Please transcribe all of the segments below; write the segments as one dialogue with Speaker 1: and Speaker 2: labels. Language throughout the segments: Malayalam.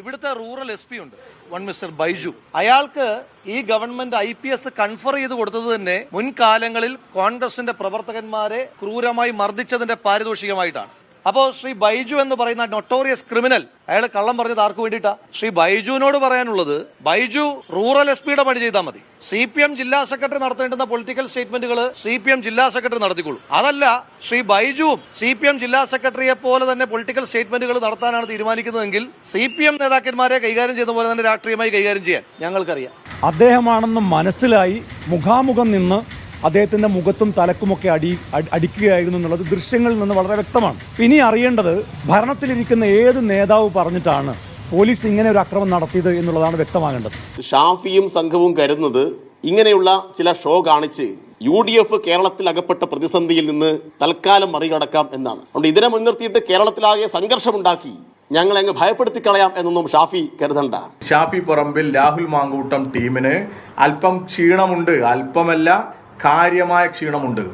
Speaker 1: ഇവിടുത്തെ റൂറൽ എസ് പി ഉണ്ട്. One Mister Baiju. അയാൾക്ക് ഈ government I P S confer ചെയ്ത് കൊടുത്തത് തന്നെ മുൻകാലങ്ങളിൽ കോൺഗ്രസിന്റെ പ്രവർത്തകന്മാരെ ക്രൂരമായി മർദ്ദിച്ചതിന്റെ പാരിതോഷികമായിട്ടാണ്. അപ്പോ ശ്രീ ബൈജു എന്ന് പറയുന്ന നൊട്ടോറിയസ് ക്രിമിനൽ അയാൾ കള്ളം പറഞ്ഞത് ആർക്ക് വേണ്ടിയിട്ടാ? ശ്രീ ബൈജുവിനോട് പറയാനുള്ളത് ബൈജു റൂറൽ എസ് പിയുടെ പണി ചെയ്താൽ മതി. സി പി എം ജില്ലാ സെക്രട്ടറി നടത്തേണ്ടുന്ന പൊളിറ്റിക്കൽ സ്റ്റേറ്റ്മെന്റുകൾ സി പി എം ജില്ലാ സെക്രട്ടറി നടത്തിക്കൊള്ളൂ അതല്ല ശ്രീ ബൈജുവും സി പി എം ജില്ലാ സെക്രട്ടറിയെ പോലെ തന്നെ പൊളിറ്റിക്കൽ സ്റ്റേറ്റ്മെന്റുകൾ നടത്താനാണ് തീരുമാനിക്കുന്നതെങ്കിൽ സി പി എം നേതാക്കന്മാരെ കൈകാര്യം ചെയ്യുന്ന പോലെ തന്നെ രാഷ്ട്രീയമായി കൈകാര്യം ചെയ്യാൻ ഞങ്ങൾക്കറിയാം.
Speaker 2: അദ്ദേഹമാണെന്ന് മനസ്സിലായി മുഖാമുഖം നിന്ന് അദ്ദേഹത്തിന്റെ മുഖത്തും തലക്കുമൊക്കെ അടി അടി- അടിക്കുകയായിരുന്നു എന്നുള്ളത് ദൃശ്യങ്ങളിൽ നിന്ന് വളരെ വ്യക്തമാണ്. ഇനി അറിയേണ്ടത് ഭരണത്തിലിരിക്കുന്ന ഏത് നേതാവ് പറഞ്ഞിട്ടാണ് പോലീസ് ഇങ്ങനെ ഒരു അക്രമം നടത്തിയത് എന്നുള്ളതാണ് വ്യക്തമാകേണ്ടത്.
Speaker 3: ഷാഫിയും സംഘവും കരുതുന്നത് ഇങ്ങനെയുള്ള ചില ഷോ കാണിച്ച് യു ഡി എഫ് കേരളത്തിൽ അകപ്പെട്ട പ്രതിസന്ധിയിൽ നിന്ന് തൽക്കാലം മറികടക്കാം എന്നാണ്. അതുകൊണ്ട് ഇതിനെ മുൻനിർത്തിയിട്ട് കേരളത്തിലാകെ സംഘർഷമുണ്ടാക്കി ഞങ്ങളെ അങ്ങ് ഭയപ്പെടുത്തി കളയാം എന്നൊന്നും ഷാഫി കരുതണ്ട.
Speaker 4: ഷാഫി പറമ്പിൽ രാഹുൽ മാങ്കൂട്ടം ടീമിന് അല്പം ക്ഷീണമുണ്ട്. അല്പമല്ല കാര്യമായ ക്ഷീണമുണ്ട്.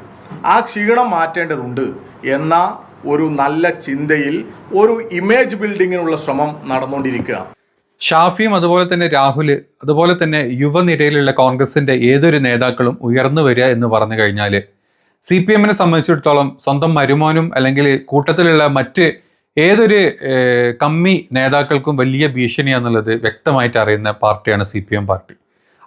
Speaker 4: ആ ക്ഷീണം മാറ്റേണ്ടതുണ്ട് എന്ന ഒരു നല്ല ചിന്തയിൽ ഒരു ഇമേജ് ബിൽഡിങ്ങിനുള്ള ശ്രമം നടന്നുകൊണ്ടിരിക്കുക
Speaker 5: ഷാഫിയും അതുപോലെ തന്നെ രാഹുൽ അതുപോലെ തന്നെ യുവനിരയിലുള്ള കോൺഗ്രസിന്റെ ഏതൊരു നേതാക്കളും ഉയർന്നു വരിക എന്ന് പറഞ്ഞു കഴിഞ്ഞാൽ സി പി എമ്മിനെ സംബന്ധിച്ചിടത്തോളം സ്വന്തം മരുമോനും അല്ലെങ്കിൽ കൂട്ടത്തിലുള്ള മറ്റ് ഏതൊരു കമ്മി നേതാക്കൾക്കും വലിയ ഭീഷണിയാന്നുള്ളത് വ്യക്തമായിട്ട് അറിയുന്ന പാർട്ടിയാണ് സി പി എം പാർട്ടി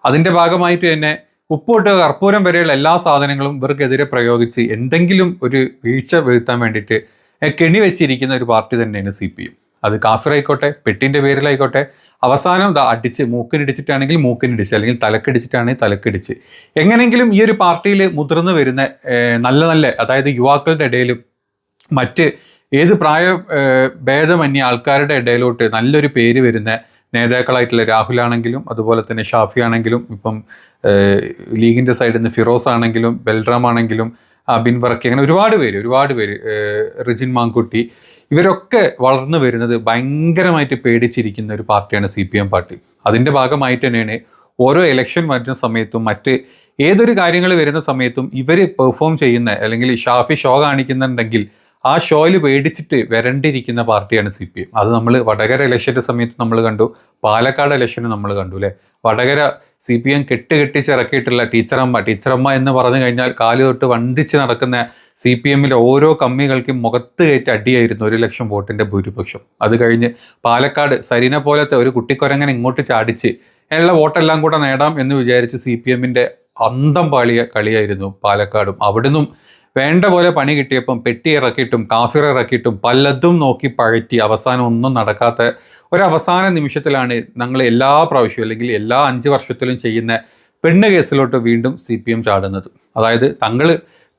Speaker 5: അതിന്റെ ഭാഗമായിട്ട് തന്നെ ഉപ്പോട്ട് കർപ്പൂരം വരെയുള്ള എല്ലാ സാധനങ്ങളും ഇവർക്കെതിരെ പ്രയോഗിച്ച് എന്തെങ്കിലും ഒരു വീഴ്ച വരുത്താൻ വേണ്ടിയിട്ട് കെണി വെച്ചിരിക്കുന്ന ഒരു പാർട്ടി തന്നെയാണ് സി പി എം. അത് കാഫിറായിക്കോട്ടെ പെട്ടിന്റെ പേരിലായിക്കോട്ടെ അവസാനം അടിച്ച് മൂക്കിനിടിച്ചിട്ടാണെങ്കിൽ മൂക്കിനിടിച്ച് അല്ലെങ്കിൽ തലക്കടിച്ചിട്ടാണെങ്കിൽ തലക്കടിച്ച്. എങ്ങനെയെങ്കിലും ഈ ഒരു പാർട്ടിയിൽ മുതിർന്നു വരുന്ന നല്ല നല്ല അതായത് യുവാക്കളുടെ ഇടയിലും മറ്റ് ഏത് പ്രായ ഭേദമന്യ ആൾക്കാരുടെ ഇടയിലോട്ട് നല്ലൊരു പേര് വരുന്ന നേതാക്കളായിട്ടുള്ള രാഹുലാണെങ്കിലും അതുപോലെ തന്നെ ഷാഫി ആണെങ്കിലും ഇപ്പം ലീഗിന്റെ സൈഡിൽ നിന്ന് ഫിറോസ് ആണെങ്കിലും ബൽറാം ആണെങ്കിലും അബിൻ വർക്കി അങ്ങനെ ഒരുപാട് പേര് ഒരുപാട് പേര് റിജിൻ മാങ്കുട്ടി ഇവരൊക്കെ വളർന്നു വരുന്നത് ഭയങ്കരമായിട്ട് പേടിച്ചിരിക്കുന്ന ഒരു പാർട്ടിയാണ് സി പി എം പാർട്ടി. അതിന്റെ ഭാഗമായിട്ട് തന്നെയാണ് ഓരോ ഇലക്ഷൻ വരുന്ന സമയത്തും മറ്റ് ഏതൊരു കാര്യങ്ങൾ വരുന്ന സമയത്തും ഇവർ പെർഫോം ചെയ്യുന്ന അല്ലെങ്കിൽ ഷാഫി ഷോ കാണിക്കുന്നുണ്ടെങ്കിൽ ആ ഷോയിൽ പേടിച്ചിട്ട് വരണ്ടിരിക്കുന്ന പാർട്ടിയാണ് സി പി എം അത് നമ്മൾ വടകര ഇലക്ഷന്റെ സമയത്ത് നമ്മൾ കണ്ടു. പാലക്കാട് ഇലക്ഷന് നമ്മൾ കണ്ടു അല്ലേ? വടകര സി പി എം കെട്ട് കെട്ടിച്ചിറക്കിയിട്ടുള്ള ടീച്ചറമ്മ ടീച്ചറമ്മ എന്ന് പറഞ്ഞു കഴിഞ്ഞാൽ കാൽ തൊട്ട് വന്ദിച്ച് നടക്കുന്ന സി പി എമ്മിലെ ഓരോ കമ്മികൾക്കും മുഖത്ത് കയറ്റി അടിയായിരുന്നു ഒരു ലക്ഷം വോട്ടിന്റെ ഭൂരിപക്ഷം. അത് കഴിഞ്ഞ് പാലക്കാട് സരിന പോലത്തെ ഒരു കുട്ടിക്കൊരങ്ങനെ ഇങ്ങോട്ട് ചാടിച്ച് അതിനുള്ള വോട്ടെല്ലാം കൂടെ നേടാം എന്ന് വിചാരിച്ച് സി പി എമ്മിന്റെ അന്തം പാളിയ കളിയായിരുന്നു പാലക്കാടും. അവിടുന്നും വേണ്ട പോലെ പണി കിട്ടിയപ്പം പെട്ടി ഇറക്കിയിട്ടും കാഫിർ ഇറക്കിയിട്ടും പലതും നോക്കി പഴറ്റി അവസാനം ഒന്നും നടക്കാത്ത ഒരു നിമിഷത്തിലാണ് ഞങ്ങൾ എല്ലാ പ്രാവശ്യവും അല്ലെങ്കിൽ എല്ലാ അഞ്ച് വർഷത്തിലും ചെയ്യുന്ന പെണ്ണ് കേസിലോട്ട് വീണ്ടും സി പി എം ചാടുന്നത്. അതായത് തങ്ങൾ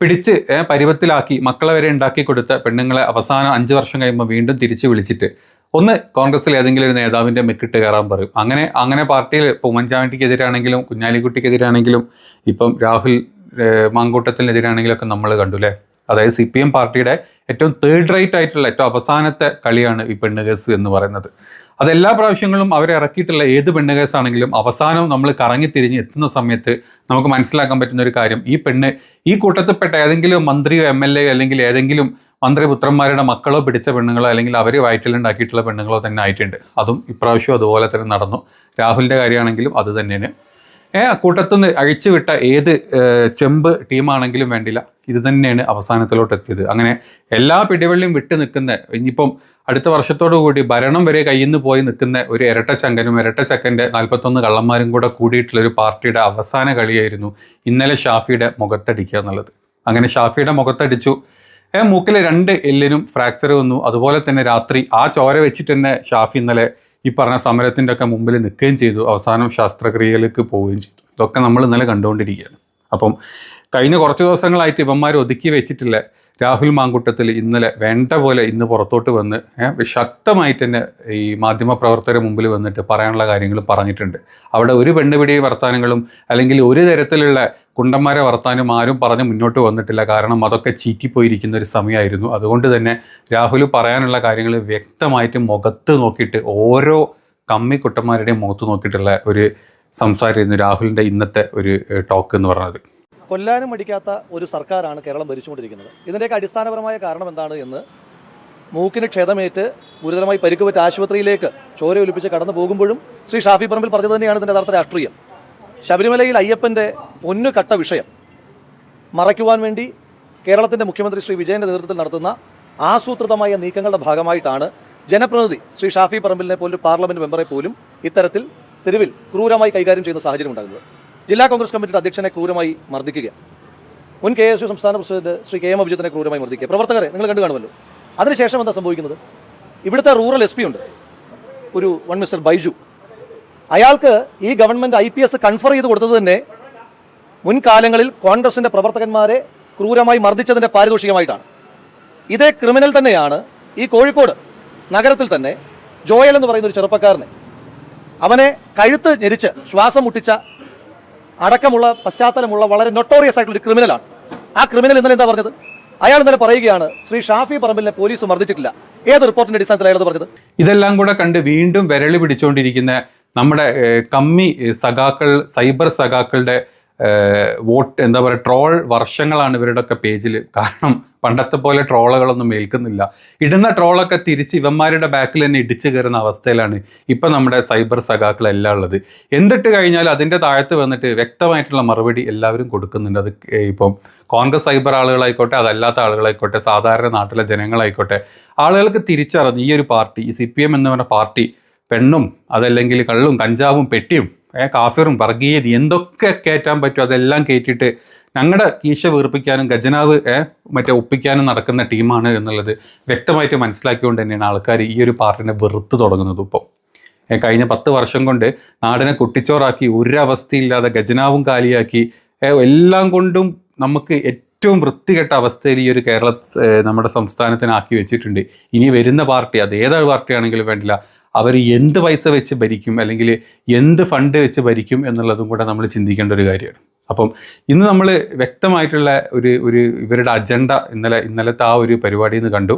Speaker 5: പിടിച്ച് പരുവത്തിലാക്കി മക്കളെ വരെ ഉണ്ടാക്കി കൊടുത്ത പെണ്ണുങ്ങളെ അവസാനം അഞ്ച് വർഷം കഴിയുമ്പോൾ വീണ്ടും തിരിച്ച് വിളിച്ചിട്ട് ഒന്ന് കോൺഗ്രസിൽ ഏതെങ്കിലും ഒരു നേതാവിന്റെ മെക്കിട്ട് കയറാൻ പറയും. അങ്ങനെ അങ്ങനെ പാർട്ടിയിൽ ഇപ്പോൾ ഉമ്മൻചാണ്ടിക്കെതിരാണെങ്കിലും കുഞ്ഞാലിക്കുട്ടിക്കെതിരാണെങ്കിലും ഇപ്പം രാഹുൽ ഏഹ്, മാങ്കൂട്ടത്തിനെതിരാണെങ്കിലും ഒക്കെ നമ്മൾ കണ്ടു അല്ലേ അതായത് സി പി എം പാർട്ടിയുടെ ഏറ്റവും തേർഡ് റൈറ്റ് ആയിട്ടുള്ള ഏറ്റവും അവസാനത്തെ കളിയാണ് ഈ പെണ്ണുകേസ് എന്ന് പറയുന്നത്. അതെല്ലാ പ്രാവശ്യങ്ങളും അവരെ ഇറക്കിയിട്ടുള്ള ഏത് പെണ്ണുകേസാണെങ്കിലും അവസാനം നമ്മൾ കറങ്ങി തിരിഞ്ഞ് എത്തുന്ന സമയത്ത് നമുക്ക് മനസ്സിലാക്കാൻ പറ്റുന്ന ഒരു കാര്യം. ഈ പെണ്ണ് ഈ കൂട്ടത്തിൽപ്പെട്ട ഏതെങ്കിലും മന്ത്രിയോ എം എൽ എ അല്ലെങ്കിൽ ഏതെങ്കിലും മന്ത്രിപുത്രന്മാരുടെ മക്കളോ പിടിച്ച പെണ്ണുങ്ങളോ അല്ലെങ്കിൽ അവർ വയറ്റിലുണ്ടാക്കിയിട്ടുള്ള പെണ്ണുങ്ങളോ തന്നെ ആയിട്ടുണ്ട്. അതും ഇപ്രാവശ്യം അതുപോലെ തന്നെ നടന്നു. രാഹുലിന്റെ കാര്യമാണെങ്കിലും അത് തന്നെയാണ്. കൂട്ടത്തുനിന്ന് അഴിച്ചുവിട്ട ഏത് ചെമ്പ് ടീമാണെങ്കിലും വേണ്ടില്ല. ഇത് തന്നെയാണ് അവസാനത്തിലോട്ട് എത്തിയത് അങ്ങനെ എല്ലാ പിടിവള്ളിയും വിട്ട് നിൽക്കുന്ന ഇനിയിപ്പം അടുത്ത വർഷത്തോടു കൂടി ഭരണം വരെ കയ്യിൽ നിന്ന് പോയി നിൽക്കുന്ന ഒരു ഇരട്ട ചങ്കനും ഇരട്ട ചക്കന്റെ നാൽപ്പത്തൊന്ന് കള്ളന്മാരും കൂടെ കൂടിയിട്ടുള്ള ഒരു പാർട്ടിയുടെ അവസാന കളിയായിരുന്നു ഇന്നലെ ഷാഫിയുടെ മുഖത്തടിക്കുക എന്നുള്ളത്. അങ്ങനെ ഷാഫിയുടെ മുഖത്തടിച്ചു. മൂക്കിലെ രണ്ട് എല്ലിനും ഫ്രാക്ചർ വന്നു. അതുപോലെ തന്നെ രാത്രി ആ ചോര വെച്ചിട്ട് തന്നെ ഷാഫി ഇന്നലെ ഈ പറഞ്ഞ സമരത്തിന്റെ ഒക്കെ മുമ്പിൽ നിൽക്കുകയും ചെയ്തു. അവസാനം ശാസ്ത്രക്രിയയിലേക്ക് പോവുകയും ചെയ്തു. ഇതൊക്കെ നമ്മൾ ഇന്നലെ കണ്ടുകൊണ്ടിരിക്കുകയാണ്. അപ്പം കഴിഞ്ഞ കുറച്ച് ദിവസങ്ങളായിട്ട് ഇവന്മാർ ഒതുക്കി വെച്ചിട്ടില്ല? രാഹുൽ മാങ്കുട്ടത്തിൽ ഇന്നലെ വേണ്ട പോലെ ഇന്ന് പുറത്തോട്ട് വന്ന് ശക്തമായിട്ട് തന്നെ ഈ മാധ്യമപ്രവർത്തകരെ മുമ്പിൽ വന്നിട്ട് പറയാനുള്ള കാര്യങ്ങൾ പറഞ്ഞിട്ടുണ്ട്. അവിടെ ഒരു പെണ്ണുപിടി വർത്താനങ്ങളും അല്ലെങ്കിൽ ഒരു തരത്തിലുള്ള കുണ്ടന്മാരെ വർത്താനം ആരും പറഞ്ഞ് മുന്നോട്ട് വന്നിട്ടില്ല. കാരണം അതൊക്കെ ചീറ്റിപ്പോയിരിക്കുന്ന ഒരു സമയമായിരുന്നു. അതുകൊണ്ട് തന്നെ രാഹുൽ പറയാനുള്ള കാര്യങ്ങൾ വ്യക്തമായിട്ട് മുഖത്ത് നോക്കിയിട്ട് ഓരോ കമ്മി കുട്ടന്മാരുടെയും മുഖത്ത് നോക്കിയിട്ടുള്ള ഒരു സംസാരമായിരുന്നു രാഹുലിന്റെ ഇന്നത്തെ ഒരു ടോക്ക് എന്ന് പറയുന്നത്
Speaker 1: കൊല്ലാനും മടിക്കാത്ത ഒരു സർക്കാരാണ് കേരളം ഭരിച്ചുകൊണ്ടിരിക്കുന്നത്. ഇതിന്റെയൊക്കെ അടിസ്ഥാനപരമായ കാരണം എന്താണ് എന്ന് മൂക്കിന് ക്ഷതമേറ്റ് ഗുരുതരമായി പരിക്കുപറ്റ ആശുപത്രിയിലേക്ക് ചോര ഒലിപ്പിച്ച് കടന്നു പോകുമ്പോഴും ശ്രീ ഷാഫി പറമ്പിൽ പറഞ്ഞത് തന്നെയാണ് ഇതിന്റെ യഥാർത്ഥ രാഷ്ട്രീയം. ശബരിമലയിൽ അയ്യപ്പന്റെ പൊന്നു കട്ട വിഷയം മറയ്ക്കുവാൻ വേണ്ടി കേരളത്തിന്റെ മുഖ്യമന്ത്രി ശ്രീ വിജയന്റെ നേതൃത്വത്തിൽ നടത്തുന്ന ആസൂത്രിതമായ നീക്കങ്ങളുടെ ഭാഗമായിട്ടാണ് ജനപ്രതിനിധി ശ്രീ ഷാഫി പറമ്പിലിനെ പോലൊരു പാർലമെന്റ് മെമ്പറെ പോലും ഇത്തരത്തിൽ തെരുവിൽ ക്രൂരമായി കൈകാര്യം ചെയ്യുന്ന സാഹചര്യം ഉണ്ടാകുന്നത്. ജില്ലാ കോൺഗ്രസ് കമ്മിറ്റിയുടെ അധ്യക്ഷനെ ക്രൂരമായി മർദ്ദിക്കുക. മുൻ കെ എസ് യു സംസ്ഥാന പ്രസിഡന്റ് ശ്രീ കെ എം അഭിജിത്തിനെ ക്രൂരമായി മർദ്ദിക്കുക. പ്രവർത്തകരെ നിങ്ങൾ കണ്ടു കാണുമല്ലോ അതിനുശേഷം എന്താ സംഭവിക്കുന്നത്? ഇവിടുത്തെ റൂറൽ എസ് ഉണ്ട്. ഒരു വൺ മിസ്റ്റർ ബൈജു. അയാൾക്ക് ഈ government I P S confer ചെയ്ത് കൊടുത്തത് തന്നെ മുൻകാലങ്ങളിൽ കോൺഗ്രസിന്റെ പ്രവർത്തകന്മാരെ ക്രൂരമായി മർദ്ദിച്ചതിന്റെ പാരിതോഷികമായിട്ടാണ്. ഇതേ ക്രിമിനൽ തന്നെയാണ് ഈ കോഴിക്കോട് നഗരത്തിൽ തന്നെ ജോയൽ എന്ന് പറയുന്ന ഒരു ചെറുപ്പക്കാരനെ. അവനെ കഴുത്ത് ഞെരിച്ച് ശ്വാസം മുട്ടിച്ച അടക്കമുള്ള പശ്ചാത്തലമുള്ള വളരെ നൊട്ടോറിയസ് ആയിട്ടുള്ള ഒരു ക്രിമിനലാണ് ആ ക്രിമിനൽ ഇന്നലെ എന്താ പറഞ്ഞത്? അയാൾ ഇന്നലെ പറയുകയാണ് ശ്രീ ഷാഫി പറമ്പിലിനെ പോലീസ് മർദ്ദിച്ചിട്ടില്ല. ഏത് റിപ്പോർട്ടിന്റെ അടിസ്ഥാനത്തിൽ അയാൾ പറഞ്ഞത്?
Speaker 5: ഇതെല്ലാം കൂടെ കണ്ട് വീണ്ടും വിരളി പിടിച്ചുകൊണ്ടിരിക്കുന്ന നമ്മുടെ കമ്മി സഖാക്കൾ സൈബർ സഖാക്കളുടെ വോട്ട് എന്താ പറയുക ട്രോൾ വർഷങ്ങളാണ് ഇവരുടെയൊക്കെ പേജിൽ കാരണം പണ്ടത്തെ പോലെ ട്രോളുകളൊന്നും ഏൽക്കുന്നില്ല. ഇടുന്ന ട്രോളൊക്കെ തിരിച്ച് ഇവന്മാരുടെ ബാക്കിൽ തന്നെ ഇടിച്ചു കയറുന്ന അവസ്ഥയിലാണ് ഇപ്പം നമ്മുടെ സൈബർ സഖാക്കളെല്ലാം ഉള്ളത്. എന്തിട്ട് കഴിഞ്ഞാൽ അതിന്റെ താഴത്ത് വന്നിട്ട് വ്യക്തമായിട്ടുള്ള മറുപടി എല്ലാവരും കൊടുക്കുന്നുണ്ട്. അത് ഇപ്പം കോൺഗ്രസ് സൈബർ ആളുകളായിക്കോട്ടെ അതല്ലാത്ത ആളുകളായിക്കോട്ടെ സാധാരണ നാട്ടിലെ ജനങ്ങളായിക്കോട്ടെ ആളുകൾക്ക് തിരിച്ചറിഞ്ഞ് ഈ ഒരു പാർട്ടി ഈ സി പി എം എന്ന് പറഞ്ഞ പാർട്ടി പെണ്ണും അതല്ലെങ്കിൽ കള്ളും കഞ്ചാവും പെട്ടിയും കാഫിറും വർഗീയത എന്തൊക്കെ കയറ്റാൻ പറ്റും അതെല്ലാം കയറ്റിയിട്ട് ഞങ്ങളുടെ ഈശ വീർപ്പിക്കാനും ഖജനാവ് മറ്റേ ഒപ്പിക്കാനും നടക്കുന്ന ടീമാണ് എന്നുള്ളത് വ്യക്തമായിട്ട് മനസ്സിലാക്കിക്കൊണ്ട് തന്നെയാണ് ആൾക്കാർ ഈ ഒരു പാർട്ടിനെ വെറുത്ത് തുടങ്ങുന്നത് ഇപ്പം. കഴിഞ്ഞ പത്ത് വർഷം കൊണ്ട് നാടിനെ കുട്ടിച്ചോറാക്കി ഒരവസ്ഥയില്ലാതെ ഖജനാവും കാലിയാക്കി എല്ലാം കൊണ്ടും നമുക്ക് ഏറ്റവും വൃത്തികെട്ട അവസ്ഥയിൽ ഈ ഒരു കേരള നമ്മുടെ സംസ്ഥാനത്തിനാക്കി വെച്ചിട്ടുണ്ട്. ഇനി വരുന്ന പാർട്ടി അത് ഏതൊരു പാർട്ടിയാണെങ്കിലും വേണ്ടില്ല. അവർ എന്ത് പൈസ വെച്ച് ഭരിക്കും അല്ലെങ്കിൽ എന്ത് ഫണ്ട് വെച്ച് ഭരിക്കും എന്നുള്ളതും കൂടെ നമ്മൾ ചിന്തിക്കേണ്ട ഒരു കാര്യമാണ്. അപ്പം ഇന്ന് നമ്മൾ വ്യക്തമായിട്ടുള്ള ഒരു ഒരു ഇവരുടെ അജണ്ട ഇന്നലെ ഇന്നലത്തെ ആ ഒരു പരിപാടിയിൽ നിന്ന് കണ്ടു.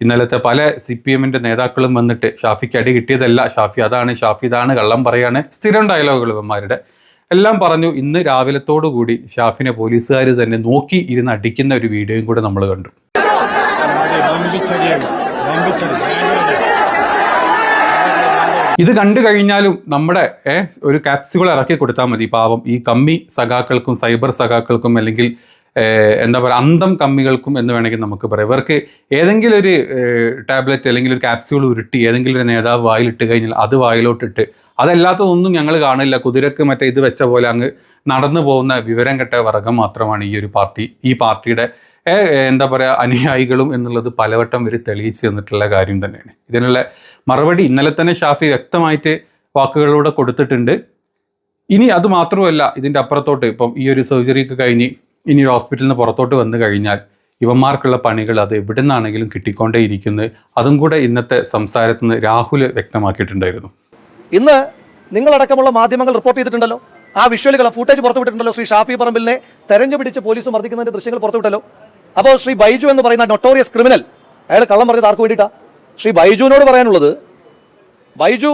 Speaker 5: ഇന്നലത്തെ പല സി പി എമ്മിന്റെ നേതാക്കളും വന്നിട്ട് ഷാഫിക്ക് അടി കിട്ടിയതല്ല ഷാഫി അതാണ് ഷാഫി ഇതാണ് കള്ളം പറയാണ് സ്ഥിരം ഡയലോഗുകൾ ഇവന്മാരുടെ. എല്ലാം പറഞ്ഞു ഇന്ന് രാവിലത്തോടു കൂടി ഷാഫിനെ പോലീസുകാർ തന്നെ നോക്കി ഇരുന്ന് അടിക്കുന്ന ഒരു വീഡിയോയും കൂടെ നമ്മൾ കണ്ടു. ഇത് കണ്ടു കഴിഞ്ഞാലും നമ്മുടെ ഒരു കാപ്സ്യൂൾ ഇറക്കി കൊടുത്താൽ മതി. പാവം ഈ കമ്മി സഖാക്കൾക്കും സൈബർ സഖാക്കൾക്കും അല്ലെങ്കിൽ എന്താ പറയുക അന്തം കമ്മികൾക്കും എന്ന് വേണമെങ്കിൽ നമുക്ക് പറയാം. ഇവർക്ക് ഏതെങ്കിലും ഒരു ടാബ്ലറ്റ് അല്ലെങ്കിൽ ഒരു ക്യാപ്സ്യൂൾ ഉരുട്ടി ഏതെങ്കിലും ഒരു നേതാവ് വായിലിട്ട് കഴിഞ്ഞാൽ അത് വായിലോട്ടിട്ട് അതല്ലാത്തതൊന്നും ഞങ്ങൾ കാണില്ല. കുതിരക്ക് മറ്റേ ഇത് വെച്ച പോലെ അങ്ങ് നടന്നു പോകുന്ന വിവരം കെട്ട വർഗം മാത്രമാണ് ഈ ഒരു പാർട്ടി. ഈ പാർട്ടിയുടെ എന്താ പറയുക അനുയായികളും എന്നുള്ളത് പലവട്ടം ഇവർ തെളിയിച്ചു തന്നിട്ടുള്ള കാര്യം തന്നെയാണ്. ഇതിനുള്ള മറുപടി ഇന്നലെ തന്നെ ഷാഫി വ്യക്തമായിട്ട് വാക്കുകളിലൂടെ കൊടുത്തിട്ടുണ്ട്. ഇനി അത് മാത്രമല്ല ഇതിന്റെ അപ്പുറത്തോട്ട് ഇപ്പം ഈ ഒരു സർജറിയൊക്കെ കഴിഞ്ഞ് ഇനി ഒരു ഹോസ്പിറ്റലിന് പുറത്തോട്ട് വന്നു കഴിഞ്ഞാൽ ഇവന്മാർക്കുള്ള പണികൾ അത് എവിടെ നിന്നാണെങ്കിലും കിട്ടിക്കൊണ്ടേയിരിക്കുന്നത് അതും കൂടെ ഇന്നത്തെ സംസാരത്തിൽ നിന്ന് രാഹുൽ വ്യക്തമാക്കിയിട്ടുണ്ടായിരുന്നു.
Speaker 1: ഇന്ന് നിങ്ങളടക്കമുള്ള മാധ്യമങ്ങൾ റിപ്പോർട്ട് ചെയ്തിട്ടുണ്ടല്ലോ. ആ വിഷ്വലുകൾ ഫുട്ടേജ് പുറത്തുവിട്ടിട്ടുണ്ടല്ലോ ശ്രീ ഷാഫി പറമ്പിലിനെ തെരഞ്ഞു പിടിച്ച് പോലീസ് മർദ്ദിക്കുന്നതിന്റെ ദൃശ്യങ്ങൾ പുറത്തുവിട്ടല്ലോ അപ്പോൾ ശ്രീ ബൈജു എന്ന് പറയുന്ന നൊട്ടോറിയസ് ക്രിമിനൽ അയാൾ കള്ളം പറഞ്ഞത് ആർക്ക് വേണ്ടിയിട്ടാ? ശ്രീ ബൈജുവിനോട് പറയാനുള്ളത് ബൈജു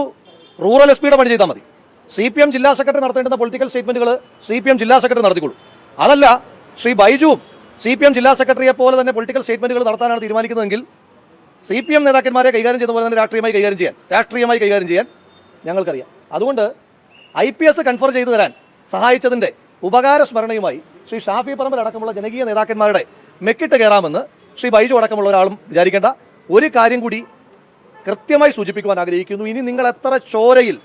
Speaker 1: റൂറൽ എസ് പിയുടെ പണി ചെയ്താൽ മതി. സി പി എം ജില്ലാ സെക്രട്ടറി നടത്തേണ്ടുന്ന പൊളിറ്റിക്കൽ സ്റ്റേറ്റ്മെന്റുകൾ സി പി എം ജില്ലാ സെക്രട്ടറി നടത്തിക്കൊള്ളൂ അതല്ല ശ്രീ ബൈജുവും സി പി എം ജില്ലാ സെക്രട്ടറിയെ പോലെ തന്നെ പൊളിറ്റിക്കൽ സ്റ്റേറ്റ്മെന്റുകൾ നടത്താനാണ് തീരുമാനിക്കുന്നതെങ്കിൽ സി പി എം നേതാക്കന്മാരെ കൈകാര്യം ചെയ്ത പോലെ തന്നെ രാഷ്ട്രീയമായി കൈകാര്യം ചെയ്യാൻ രാഷ്ട്രീയമായി കൈകാര്യം ചെയ്യാൻ ഞങ്ങൾക്കറിയാം. അതുകൊണ്ട് ഐ പി എസ് കൺഫർ ചെയ്തു തരാൻ സഹായിച്ചതിന്റെ ഉപകാര സ്മരണയുമായി ശ്രീ ഷാഫി പറമ്പിൽ അടക്കമുള്ള ജനകീയ നേതാക്കന്മാരുടെ മെക്കിട്ട് കയറാമെന്ന് ശ്രീ ബൈജു അടക്കമുള്ള ഒരാളും വിചാരിക്കേണ്ട ഒരു കാര്യം കൂടി കൃത്യമായി സൂചിപ്പിക്കുവാൻ ആഗ്രഹിക്കുന്നു. ഇനി നിങ്ങൾ എത്ര ചോരയിൽ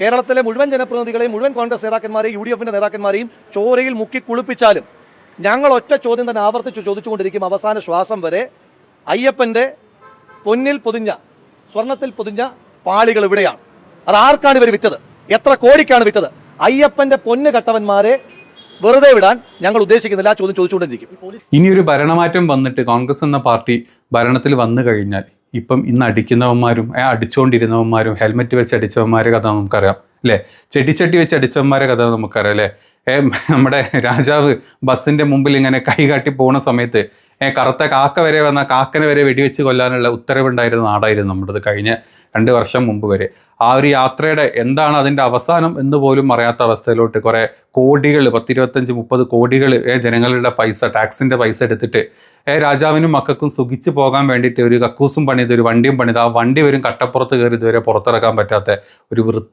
Speaker 1: കേരളത്തിലെ മുഴുവൻ ജനപ്രതിനിധികളെയും മുഴുവൻ കോൺഗ്രസ് നേതാക്കന്മാരെയും യു ഡി എഫിന്റെ നേതാക്കന്മാരെയും ചോരയിൽ മുക്കി കുളിപ്പിച്ചാലും ഞങ്ങൾ ഒറ്റ ചോദ്യം തന്നെ ആവർത്തിച്ച് ചോദിച്ചുകൊണ്ടിരിക്കും അവസാന ശ്വാസം വരെ. അയ്യപ്പന്റെ പൊന്നിൽ പൊതിഞ്ഞ സ്വർണത്തിൽ പൊതിഞ്ഞ പാളികൾ ഇവിടെയാണ്. അത് ആർക്കാണ് ഇവർ വിറ്റത്? എത്ര കോടിക്കാണ് വിറ്റത്? അയ്യപ്പന്റെ പൊന്ന് കട്ടവന്മാരെ വെറുതെ വിടാൻ ഞങ്ങൾ ഉദ്ദേശിക്കുന്നില്ല ആ ചോദ്യം ചോദിച്ചുകൊണ്ടിരിക്കും.
Speaker 5: ഇനി ഒരു ഭരണമാറ്റം വന്നിട്ട് കോൺഗ്രസ് എന്ന പാർട്ടി ഭരണത്തിൽ വന്നു കഴിഞ്ഞാൽ ഇപ്പം ഇന്ന് അടിക്കുന്നവന്മാരും അടിച്ചുകൊണ്ടിരുന്നവന്മാരും ഹെൽമെറ്റ് വെച്ച് അടിച്ചവന്മാരെ കഥ നമുക്കറിയാം. അല്ലേ ചെടിച്ചട്ടി വെച്ച് അടിച്ചവന്മാരെ കഥ നമുക്കറിയാം അല്ലേ നമ്മുടെ രാജാവ് ബസ്സിന്റെ മുമ്പിൽ ഇങ്ങനെ കൈകാട്ടി പോകുന്ന സമയത്ത് കറുത്ത കാക്ക വരെ വന്ന കാക്കനെ വരെ വെടിവെച്ച് കൊല്ലാനുള്ള ഉത്തരവുണ്ടായിരുന്ന നാടായിരുന്നു നമ്മുടേത് കഴിഞ്ഞ രണ്ട് വർഷം മുമ്പ് വരെ. ആ ഒരു യാത്രയുടെ എന്താണ് അതിന്റെ അവസാനം എന്ന് പോലും അറിയാത്ത അവസ്ഥയിലോട്ട് കുറേ കോടികൾ പത്തിരുപത്തഞ്ച് മുപ്പത് കോടികൾ ജനങ്ങളുടെ പൈസ ടാക്സിന്റെ പൈസ എടുത്തിട്ട് ഏ, രാജാവിനും മക്കൾക്കും സുഖിച്ച് പോകാൻ വേണ്ടിയിട്ട് ഒരു കക്കൂസും പണിത് ഒരു വണ്ടിയും പണിത് ആ വണ്ടി വരും കട്ടപ്പുറത്ത് കയറി ഇതുവരെ പുറത്തിറക്കാൻ പറ്റാത്ത ഒരു വൃത്തികെട്ട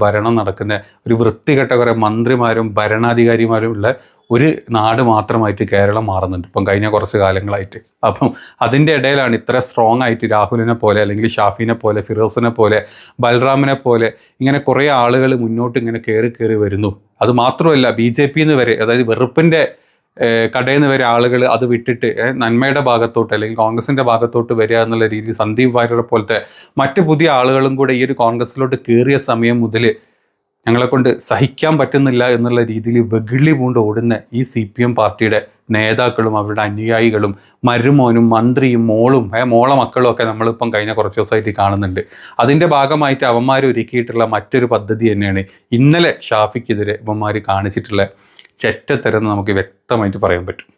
Speaker 5: ഭരണം നടക്കുന്ന ഒരു വൃത്തികെട്ട കുറേ മന്ത്രിമാരും ഭരണാധികാരിമാരും ഉള്ള ഒരു നാട് മാത്രമായിട്ട് കേരളം മാറുന്നുണ്ട്. ഇപ്പം കഴിഞ്ഞ കുറച്ച് കാലങ്ങളായിട്ട്. അപ്പം അതിന്റെ ഇടയിലാണ് ഇത്ര സ്ട്രോങ് ആയിട്ട് രാഹുലിനെ പോലെ അല്ലെങ്കിൽ ഷാഫിനെ പോലെ ഫിറോസിനെ പോലെ ബൽറാമിനെ പോലെ ഇങ്ങനെ കുറേ ആളുകൾ മുന്നോട്ട് ഇങ്ങനെ കയറി കയറി വരുന്നു. അത് മാത്രമല്ല ബി ജെ പിന്ന് വരെ അതായത് വെറുപ്പിന്റെ കടയിൽ നിന്ന് വരെ ആളുകൾ അത് വിട്ടിട്ട് നന്മയുടെ ഭാഗത്തോട്ട് അല്ലെങ്കിൽ കോൺഗ്രസിന്റെ ഭാഗത്തോട്ട് വരിക എന്നുള്ള രീതിയിൽ സന്ദീപ് വാര്യരെ പോലത്തെ മറ്റ് പുതിയ ആളുകളും കൂടെ ഈ ഒരു കോൺഗ്രസിലോട്ട് കയറിയ സമയം മുതൽ ഞങ്ങളെ കൊണ്ട് സഹിക്കാൻ പറ്റുന്നില്ല എന്നുള്ള രീതിയിൽ വെകിളി പൂണ്ട് ഓടുന്ന ഈ സി പി എം പാർട്ടിയുടെ നേതാക്കളും അവരുടെ അനുയായികളും മരുമോനും മന്ത്രിയും മോളും മോളെ മോള മക്കളും ഒക്കെ നമ്മളിപ്പം കഴിഞ്ഞ കുറച്ച് ദിവസമായിട്ട് കാണുന്നുണ്ട്. അതിന്റെ ഭാഗമായിട്ട് അവന്മാർ ഒരുക്കിയിട്ടുള്ള മറ്റൊരു പദ്ധതി തന്നെയാണ് ഇന്നലെ ഷാഫിക്കെതിരെ ഇവന്മാർ കാണിച്ചിട്ടുള്ള ചെറ്റത്തരം നമുക്ക് വ്യക്തമായിട്ട് പറയാൻ പറ്റും.